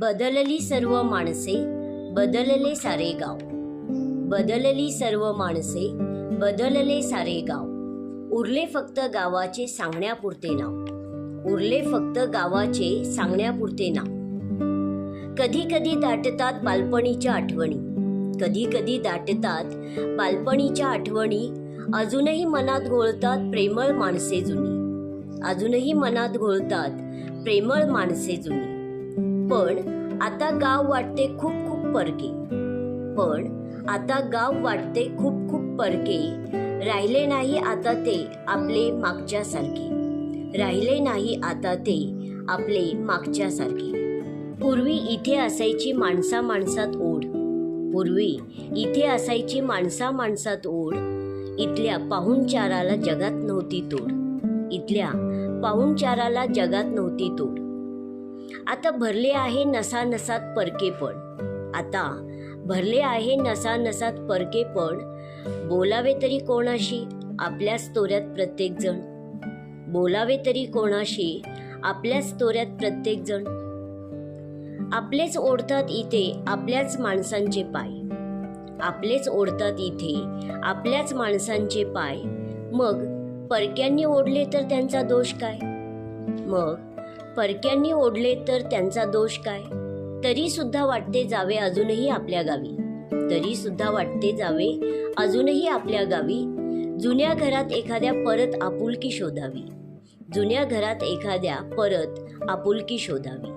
बदलली सर्व माणसे बदलले सारे गाव. बदलली सर्व माणसे बदलले सारे गाव. उरले फक्त गावाचे सांगण्यापुरते नाव. उरले फक्त गावाचे सांगण्यापुरते नाव. कधी कधी दाटतात बालपणीच्या आठवणी. कधी कधी दाटतात बालपणीच्या आठवणी. अजूनही मनात घोळतात प्रेमळ माणसे जुनी. अजूनही मनात घोळतात प्रेमळ माणसे जुनी. पण आता गाव वाटते खूप खूप परके. पण आता गाव वाटते खूप खूप परके. राहिले नाही आता ते आपले मागच्यासारखे राहिले नाही आता ते आपले मागच्यासारखे पूर्वी इथे असायची माणसा माणसात ओढ. पूर्वी इथे असायची माणसा माणसात ओढ. इथल्या पाहुणचाराला जगात नव्हती तोड. इथल्या पाहुणचाराला जगात नव्हती तोड. आता भरले आहे नसा नसात परकेपण आता भरले आहे नसा नसात परकेपण बोलावे तरी कोणाशी? आपल्याच तोऱ्यात प्रत्येक जण बोलावे तरी कोणाशी? आपल्याच तोऱ्यात प्रत्येक जण आपलेच ओढतात इथे आपल्याच माणसांचे पाय. आपलेच ओढतात इथे आपल्याच माणसांचे पाय. मग परक्यांनी ओढले तर त्यांचा दोष काय? मग परक्यांनी ओढले तर त्यांचा दोष काय? तरी सुद्धा वाटते जावे अजूनही आपल्या गावी. तरी सुद्धा वाटते जावे अजूनही आपल्या गावी. जुन्या घरात एखाद्या परत आपुलकी शोधावी. जुन्या घरात एखाद्या परत आपुलकी शोधावी.